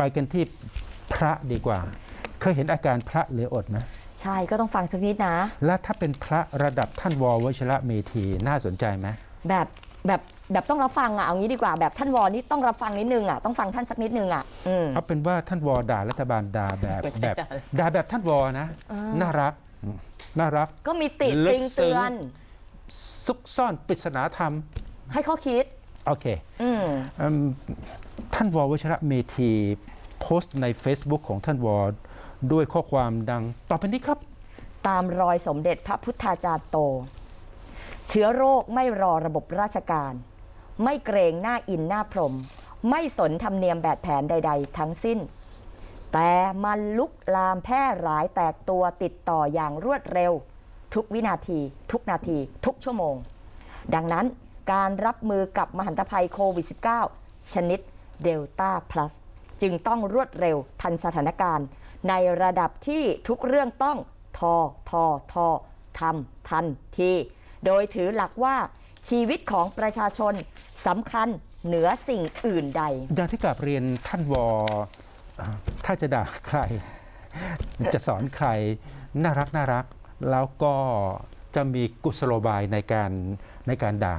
ไปกันที่พระดีกว่า เคยเห็นอาการพระเหลืออดไหมใช่ก็ต้องฟังสักนิดนะ และถ้าเป็นพระระดับท่านววชระเมธีน่าสนใจไหมแบบแบบแบบต้องรับฟังอะเอางี้ดีกว่าแบบท่านวอนี่ต้องรับฟังนิดนึงอะต้องฟังท่านสักนิดนึงอะอืมเอาเป็นว่าท่านวด่ารัฐบาลด่าแบบไม่ใช่แบบด่าด่าแบบท่านวนะ น่ารักน่ารัก ก็มีติลึกติงซึ้เตืงอน ซุกซ่อนปริศนาธรรม ให้ข้อคิด โอเคอืมอืมท่านววชระเมธีโพสต์ใน Facebook ของท่านวด้วยข้อความดังต่อไปนี้ครับ ตามรอยสมเด็จพระพุทธาจารย์โต เชื้อโรคไม่รอระบบราชการ ไม่เกรงหน้าอินหน้าพรหมไม่สนธรรมเนียมแบบแผนใด ๆ ทั้งสิ้น แต่มันลุกลามแพร่หลายแตกตัวติดต่ออย่างรวดเร็ว ทุกวินาที ทุกนาที ทุกชั่วโมง ดังนั้น การรับมือกับมหันตภัยโควิด -19 ชนิดเดลต้าพลัสจึงต้องรวดเร็วทันสถานการณ์ ในระดับที่ทุกเรื่องต้องทอทอทอทำทันที โดยถือหลักว่าชีวิตของประชาชนสำคัญเหนือสิ่งอื่นใด อย่างที่กลับเรียนท่านวอถ้าจะด่าใคร จะสอนใคร น่ารักน่ารัก แล้วก็จะมีกุศโลบายในการในการด่า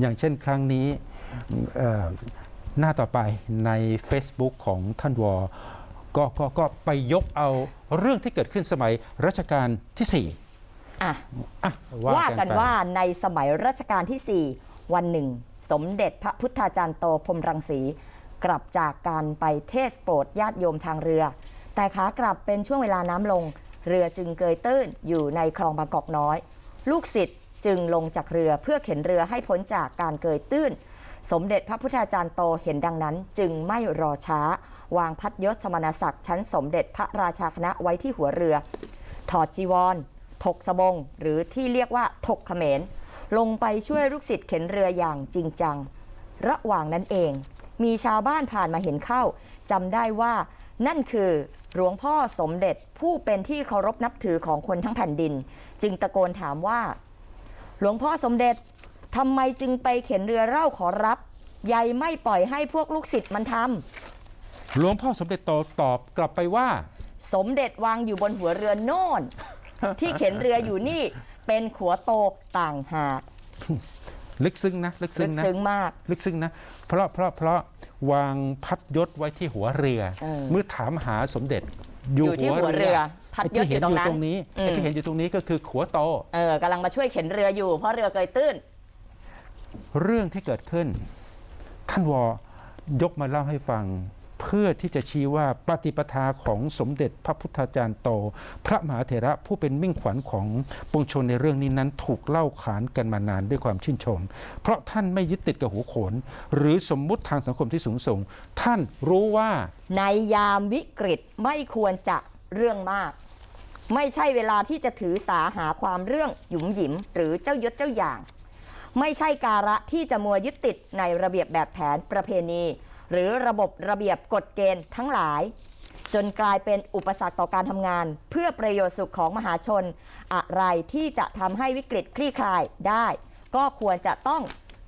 อย่างเช่นครั้งนี้เอ่อหน้าต่อไปใน Facebook ของท่านวก็ก็ก็ไปยกเอาเรื่องที่เกิดขึ้นสมัยรัชกาลที่อะ4อะว่ากันไปว่าในสมัยรัชกาลที่ 4 วันหนึ่ง สมเด็จพระพุทธาจารย์โตพรหมรังสี กลับจากการไปเทศโปรดญาติโยมทางเรือ แต่ขากลับเป็นช่วงเวลาน้ำลง เรือจึงเกยตื้นอยู่ในคลองบางกอกน้อย ลูกศิษย์ จึงลงจากเรือเพื่อเข็นเรือให้พ้นจากการเกยตื้น สมเด็จพระพุทธาจารย์โตเห็นดังนั้น จึงไม่รอช้า วางพัดยศสมณศักดิ์ชั้นสมเด็จพระราชาคณะไว้ที่หัวเรือ ถอดจีวร ถกสบง หรือที่เรียกว่าถกเขมร ลงไปช่วยลูกศิษย์เข็นเรืออย่างจริงจัง ระหว่างนั้นเอง มีชาวบ้านผ่านมาเห็นเข้าจำได้ว่านั่นคือหลวงพ่อสมเด็จผู้เป็นที่เคารพนับถือของคนทั้งแผ่นดิน จึงตะโกนถามว่า หลวงพ่อสมเด็จทำไมจึงไปเข็นเรือเล่าขอรับยายไม่ปล่อยให้พวกลูกศิษย์มันทำหลวงพ่อสมเด็จโตตอบกลับไปว่าสมเด็จวางอยู่บนหัวเรือโน่น ที่เข็นเรืออยู่นี่เป็นขัวโตต่างหากลึกซึ้งนะลึกลึซึ้งกนะ ซึ้งมาก ลึกซึ้งนะ เพราะเพราะเพราะวางพัดยศไว้ที่หัวเรือ เออเมื่อถามหาสมเด็จอยู่ที่หัวเรือ พัดยศไอ้ที่เห็นอยู่อยู่ตตรรงงนั้นนี้อืมไอ้ที่เห็นอยู่ตรงนี้ก็คือขัวโตเออกำลังมาช่วยเข็นเรืออยู่เพราะเรือเกยตื้น เรื่องที่เกิดขึ้น ท่านวยกมาเล่าให้ฟังเพื่อที่จะชี้ว่าปฏิปทาของสมเด็จพระพุทธาจารย์โต พระมหาเถระผู้เป็นมิ่งขวัญของปวงชนในเรื่องนี้นั้นถูกเล่าขานกันมานานด้วยความชื่นชม เพราะท่านไม่ยึดติดกับหัวโขน หรือสมมุติทางสังคมที่สูงส่ง ท่านรู้ว่า ในยามวิกฤตไม่ควรจะเรื่องมาก ไม่ใช่เวลาที่จะถือสาหาความเรื่องหยุมหยิม หรือเจ้ายศเจ้าอย่าง ไม่ใช่การะที่จะมัวยึดติดในระเบียบแบบแผนประเพณี หรือระบบระเบียบกฎเกณฑ์ทั้งหลาย จนกลายเป็นอุปสรรคต่อการทำงาน เพื่อประโยชน์สุขของมหาชน อะไรที่จะทำให้วิกฤตคลี่คลายได้ ก็ควรจะต้อง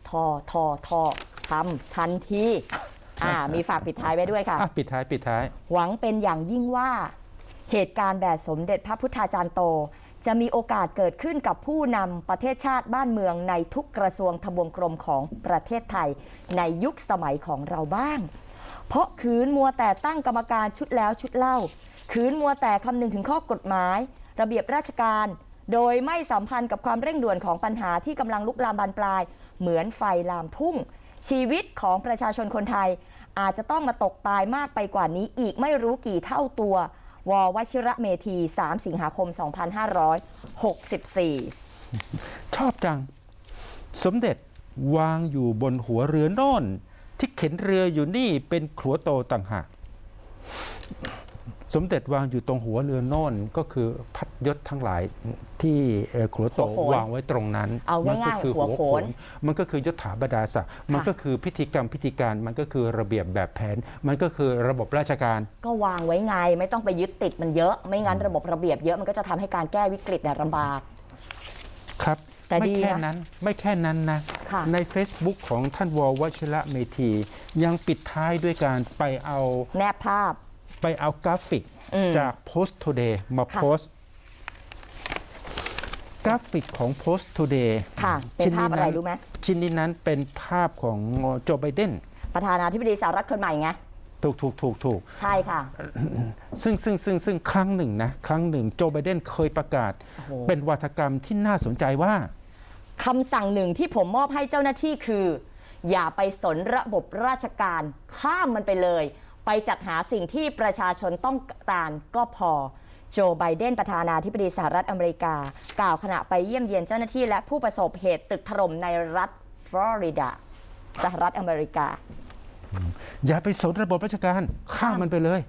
ทอทอทอทำทันทีอ่ามีฝากปิดท้ายไว้ด้วยค่ะ อะปิดท้ายปิดท้าย หวังเป็นอย่างยิ่งว่า เหตุการณ์แบบสมเด็จพระพุทธาจารย์โต จะมีโอกาสเกิดขึ้นกับผู้นำประเทศชาติบ้านเมืองในทุกกระทรวงทบวงกรมของประเทศไทย ในยุคสมัยของเราบ้าง เพราะคืนมัวแต่ตั้งกรรมการชุดแล้วชุดเล่า คืนมัวแต่คำนึงถึงข้อกฎหมาย ระเบียบราชการ โดยไม่สัมพันธ์กับความเร่งด่วนของปัญหาที่กำลังลุกลามบานปลาย เหมือนไฟลามทุ่ง ชีวิตของประชาชนคนไทย อาจจะต้องมาตกตายมากไปกว่านี้อีกไม่รู้กี่เท่าตัว ววชิระเมธี 3 สิงหาคม 2564 ชอบจัง สมเด็จวางอยู่บนหัวเรือโน่นที่เข็นเรืออยู่นี่เป็นขัวโตต่างหาก สมเด็จวางอยู่ตรงหัวเรือโน่นก็คือพัดยศทั้งหลายที่เอ่อขัวโตหัวโขนวางไว้ตรงนั้นเอามัง่ายๆก็คือหัวโขนมันก็คือยศถาบรรดาศักดิ์มันก็คือพิธีกรรมพิธีการมันก็คือระเบียบแบบแผน มันก็คือระบบราชการ ก็วางไว้ไงไม่ต้องไปยึดติดมันเยอะไม่งั้นระบบระเบียบเยอะมันก็จะทำให้การแก้วิกฤตเนี่ยลำบากครับแต่ไม่ดีแค่นะนั้นไม่แค่นั้นนะค่ะใน Facebook ของท่านววชิระเมธียังปิดท้ายด้วยการไปเอาแนบภาพ ไปเอากราฟิกอืมจาก Post Today มาค่ะโพสต์กราฟิกของ Post Today ค่ะเป็นภาพอะไรรู้ไหมชิ้นนี้นั้นเป็นภาพของโจไบเดนประธานาธิบดีสหรัฐคนใหม่ไงถูกถูกถูกถูกใช่ค่ะ ซึ่งซึ่งซึ่งซึ่งครั้งหนึ่งนะ ครั้งหนึ่งโจไบเดนเคยประกาศโอ้โหเป็นวัฒกรรมที่น่าสนใจว่าคำสั่งหนึ่งที่ผมมอบให้เจ้าหน้าที่คือ อย่าไปสนระบบราชการข้ามมันไปเลย ไปจัดหาสิ่งที่ประชาชนต้องการก็พอโจไบเดนประธานาธิบดีสหรัฐอเมริกา กล่าวขณะไปเยี่ยมเยียนเจ้าหน้าที่และผู้ประสบเหตุตึกถล่มในรัฐฟลอริดา สหรัฐอเมริกา อย่าไปสนระบบราชการข้ามมันไปเลย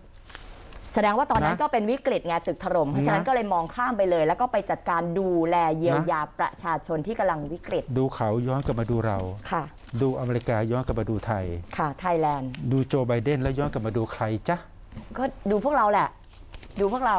แสดงว่าตอนนั้นนะก็เป็นวิกฤตไงตึกถล่มเพราะฉะนั้นนะ ก็เลยมองข้ามไปเลย แล้วก็ไปจัดการดูแลเยียวยาประชาชนที่กำลังวิกฤตดูเขาย้อนกลับมาดูเรา ค่ะ ดูอเมริกาย้อนกลับมาดูไทย ค่ะไทยแลนด์ดูโจไบเดนแล้วย้อนกลับมาดูใครจ๊ะ ก็ดูพวกเราแหละ ดูพวกเรา